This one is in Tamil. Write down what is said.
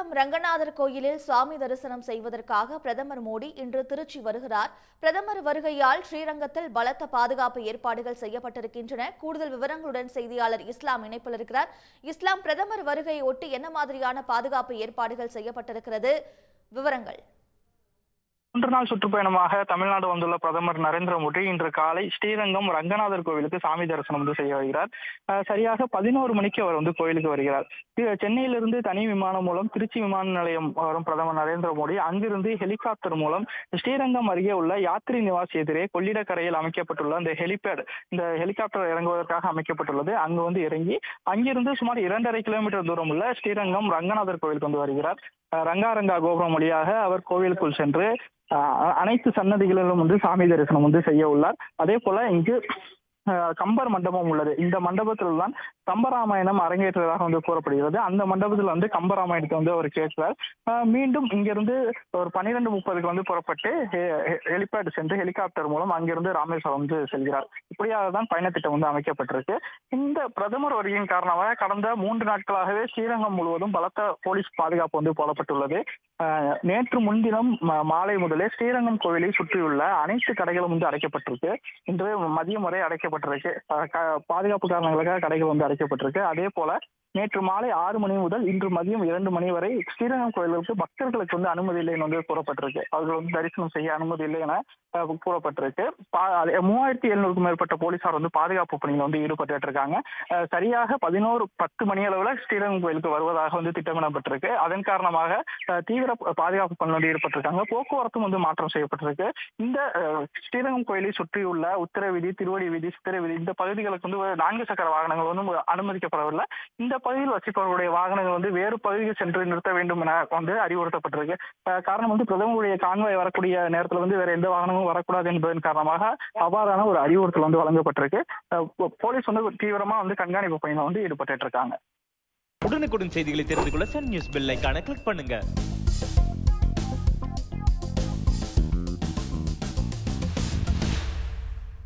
தமிழகம் ரங்கநாதர் கோயிலில் சுவாமி தரிசனம் செய்வதற்காக பிரதமர் மோடி இன்று திருச்சி வருகிறார். பிரதமர் வருகையால் ஸ்ரீரங்கத்தில் பலத்த பாதுகாப்பு ஏற்பாடுகள் செய்யப்பட்டிருக்கின்றன. கூடுதல் விவரங்களுடன் செய்தியாளர் இஸ்லாம் இணைப்பில் இருக்கிறார். இஸ்லாம் பிரதமர் வருகையை ஒட்டி என்ன மாதிரியான பாதுகாப்பு ஏற்பாடுகள் செய்யப்பட்டிருக்கிறது? விவரங்கள். மூன்று நாள் சுற்றுப்பயணமாக தமிழ்நாடு வந்துள்ள பிரதமர் நரேந்திர மோடி இன்று காலை ஸ்ரீரங்கம் ரங்கநாதர் கோவிலுக்கு சாமி தரிசனம் வந்து செய்ய வருகிறார். சரியாக பதினோரு மணிக்கு அவர் வந்து கோயிலுக்கு வருகிறார். சென்னையிலிருந்து தனி விமானம் மூலம் திருச்சி விமான நிலையம் வரும் பிரதமர் நரேந்திர மோடி. அங்கிருந்து ஹெலிகாப்டர் மூலம் ஸ்ரீரங்கம் அருகே உள்ள யாத்ரி நிவாஸ் எதிரே கொள்ளிடக்கரையில் அமைக்கப்பட்டுள்ள அந்த ஹெலிபேட் இந்த ஹெலிகாப்டர் இறங்குவதற்காக அமைக்கப்பட்டுள்ளது. அங்கு வந்து இறங்கி அங்கிருந்து சுமார் இரண்டரை கிலோமீட்டர் தூரம் உள்ள ஸ்ரீரங்கம் ரங்கநாதர் கோவிலுக்கு வந்து வருகிறார். ரங்காரங்கா கோபுரம் வழியாக அவர் கோவிலுக்குள் சென்று அனைத்து சன்னதிகளிலும் வந்து சாமி தரிசனம் வந்து செய்ய உள்ளார். அதே போல இங்கு கம்பர் மண்டபம் உள்ளது. இந்த மண்டபத்தில் தான் கம்பராமாயணம் அரங்கேற்றதாக வந்து கூறப்படுகிறது. அந்த மண்டபத்தில் வந்து கம்பராமாயணத்தை வந்து அவர் கேட்கிறார். மீண்டும் இங்கிருந்து ஒரு பன்னிரெண்டு முப்பதுக்கு வந்து புறப்பட்டு ஹெலிபேட் சென்று ஹெலிகாப்டர் மூலம் அங்கிருந்து ராமேஸ்வரம் வந்து செல்கிறார். இப்படியாக தான் பயணத்திட்டம் வந்து அமைக்கப்பட்டிருக்கு. இந்த பிரதமர் வருகையின் காரணமாக கடந்த மூன்று நாட்களாகவே ஸ்ரீரங்கம் முழுவதும் பலத்த போலீஸ் பாதுகாப்பு வந்து போடப்பட்டுள்ளது. நேற்று முன்தினம் மாலை முதலே ஸ்ரீரங்கம் கோவிலை சுற்றியுள்ள அனைத்து கடைகளும் வந்து அடைக்கப்பட்டிருக்கு. இன்று மதியம் வரை அடைக்கப்பட்டிருக்கு பாதுகாப்பு காரணங்களுக்காக கடைகள் வந்து அடைக்கப்பட்டிருக்கு. அதே போல நேற்று மாலை ஆறு மணி முதல் இன்று மதியம் இரண்டு மணி வரை ஸ்ரீரங்கம் கோயிலுக்கு பக்தர்களுக்கு வந்து அனுமதி இல்லைன்னு வந்து கூறப்பட்டிருக்கு. அவர்கள் வந்து தரிசனம் செய்ய அனுமதி இல்லை என கூறப்பட்டிருக்கு. மூவாயிரத்தி எழுநூறுக்கும் மேற்பட்ட போலீசார் வந்து பாதுகாப்பு பணியில் வந்து ஈடுபட்டு இருக்காங்க சரியாக பதினோரு பத்து மணி அளவுல ஸ்ரீரங்கம் கோயிலுக்கு வருவதாக வந்து திட்டமிடப்பட்டிருக்கு. அதன் காரணமாக தீவிர பாதுகாப்பு பணி வந்து ஈடுபட்டிருக்காங்க. போக்குவரத்தும் வந்து மாற்றம் செய்யப்பட்டிருக்கு. இந்த ஸ்ரீரங்கம் கோயிலை சுற்றியுள்ள உத்தர வீதி திருவடி வீதி சித்திர வீதி இந்த பகுதிகளுக்கு வந்து நான்கு சக்கர வாகனங்கள் வந்து அனுமதிக்கப்படவில்லை. இந்த பகுதியில் வசிப்பவர்களுடைய வாகனங்கள் வந்து வேறு பகுதிக்கு சென்று நிறுத்த வேண்டும் என வந்து அறிவுறுத்தப்பட்டிருக்கு. காரணம் வந்து பிரதமருடைய கான்வாய் வரக்கூடிய நேரத்தில் வந்து வேற எந்த வாகனமும் வரக்கூடாது என்பதன் காரணமாக அவ்வாறான ஒரு அறிவுறுத்தல் வந்து வழங்கப்பட்டிருக்கு. போலீஸ் வந்து தீவிரமா வந்து கண்காணிப்பு பயணம் வந்து ஈடுபட்டு இருக்காங்க. உடனுக்குடன் செய்திகளை தெரிந்து கொள்ள சன் நியூஸ் பெல் ஐக்கான கிளிக் பண்ணுங்க.